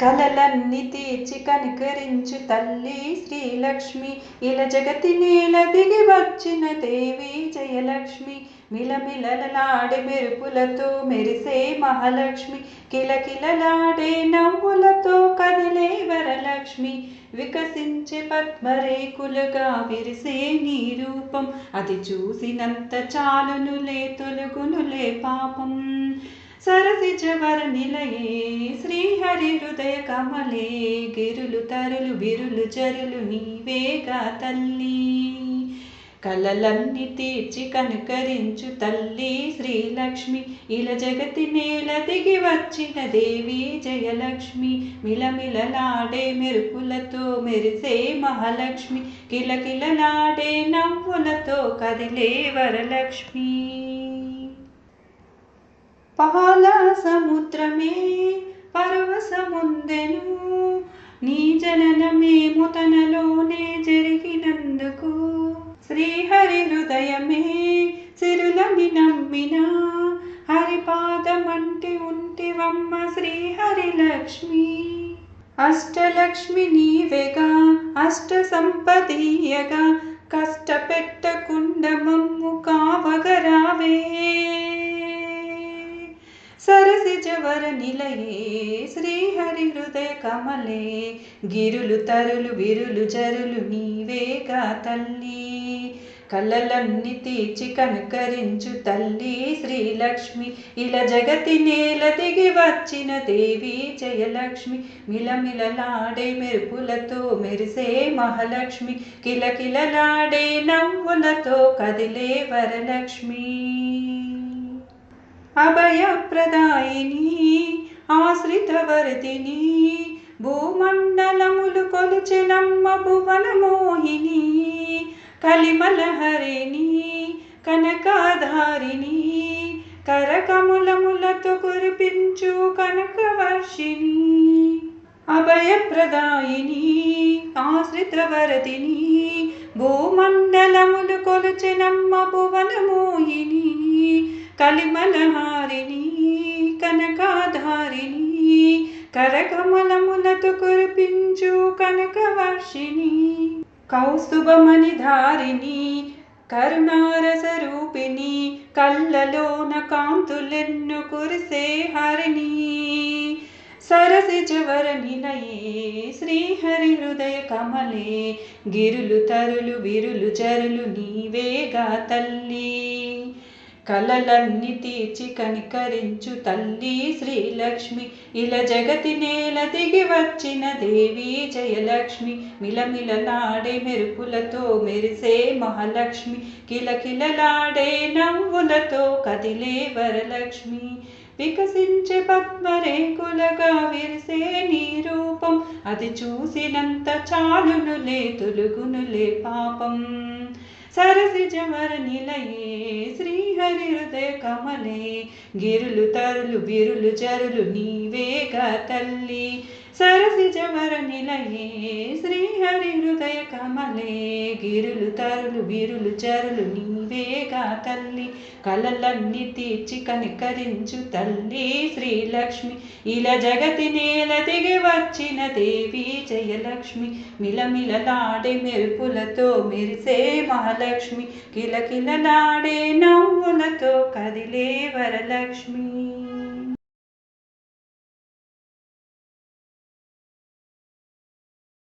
కలలన్నీ తీర్చి కనికరించు తల్లి శ్రీలక్ష్మి. ఇలా జగతి నేల దిగి వచ్చిన దేవి జయలక్ష్మి. మిలమిలలాడే మెరుపులతో మెరిసే మహాలక్ష్మి. కిలకిలలాడే నవ్వులతో కదిలే వరలక్ష్మి. వికసించే పద్మరేకులుగా విరిసే నీ రూపం. అది చూసినంత చాలునులే తొలుగునులే పాపం. సరసి జవర నిలయే హృదయ కమలే గిరులు తరులు బిరులు జరులు నీవేగా తల్లి. కలలన్నీ తీర్చి కనుకరించు తల్లి శ్రీలక్ష్మి. ఇలా జగతి నేల దిగి వచ్చిన దేవి జయలక్ష్మి. మిలమిలలాడే మెరుపులతో మెరిసే మహాలక్ష్మి. కిలకిలలాడే నవ్వులతో కదిలే వరలక్ష్మి. పాల సముద్రమే పరవశముందెను నీ జననమే తనలోనే జరిగినందుకు శ్రీహరి హృదయమే సిరులని నమ్మిన. హరిపాదమంటి ఉంటివమ్మ శ్రీహరి లక్ష్మి. అష్టలక్ష్మి నీవెగా అష్ట సంపదీయగా కష్టపెట్టకుండా మమ్ము కావగరావే. సరసిజవర నిలయే శ్రీహరి హృదయ కమలే. గిరులు తరులు విరులు జరులు నీవేగా తల్లి. కళ్ళలన్నీ తీర్చి కనుకరించు తల్లి. శ్రీలక్ష్మి ఇలా జగతి నేల దిగి వచ్చిన దేవి జయలక్ష్మి మిలమిలలాడే మెరుపులతో మెరిసే మహాలక్ష్మి కిలకిలలాడే నవ్వులతో కదిలే వరలక్ష్మి. అభయప్రదాయిని ఆశ్రితవర్తిని భూమండలములు కొలిచెనమ్మ భువన మోహిని కలిమలహరిణి కనకాధారిణి కరకములములతో కురిపించు కనకవర్షిణి అభయప్రదాయిని ఆశ్రితవరతిని భూమండలములు కొలుచెనమ్మ భువన మోహిని కలిమలహారిణి కనకాధారిణి కరకమలములతో కురిపించు కనకవర్షిణి కౌస్తుభమణి ధారిణి కరుణారస రూపిణి కళ్ళలోన కాంతులెన్ను కురిసే హరిణి. సరసిజవర నిలయే శ్రీహరి హృదయ కమలే గిరులు తరులు విరులు జరులు నీవేగా తల్లి. కలలన్నీ తీర్చి కనికరించు తల్లి శ్రీలక్ష్మి. ఇలా జగతి నేల దిగి వచ్చిన దేవి జయలక్ష్మి. మిలమిలలాడే మెరుపులతో మెరిసే మహాలక్ష్మి. కిలకిలలాడే నవ్వులతో కదిలే వరలక్ష్మి. వికసించే పద్మరేకులగా విరిసే నీ రూపం. అది చూసినంత చాలునులే తొలుగునులే పాపం. సరసిజవర నిలయే శ్రీహరి హృదయ కమలే గిరులు తరులు బిరులు జరులు నీవేగా తల్లి. సరసిజవర నిలయే శ్రీహరి హృదయ కమలే గిరులు తరులు బిరులు చరులు నీవేగా తల్లి. కలలన్నీ తీర్చి కనికరించు తల్లి శ్రీలక్ష్మి. ఇలా జగతి నేల దిగి వచ్చిన దేవి జయలక్ష్మి. మిలమిలలాడే మెరుపులతో మెరిసే మహాలక్ష్మి. కిలకిలలాడే నవ్వులతో కదిలే వరలక్ష్మి.